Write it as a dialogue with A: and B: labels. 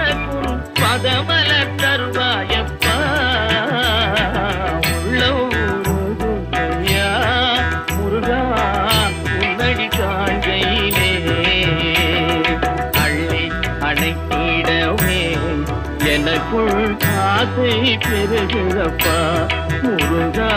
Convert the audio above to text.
A: எனக்கும் பதமல தருவாயப்பா. உள்ளூருயா முருகா உன்னடி காண்கையிலே அள்ளி அணைத்திடவே எனக்குள் ஆசை பெருகிறப்பா முருகா.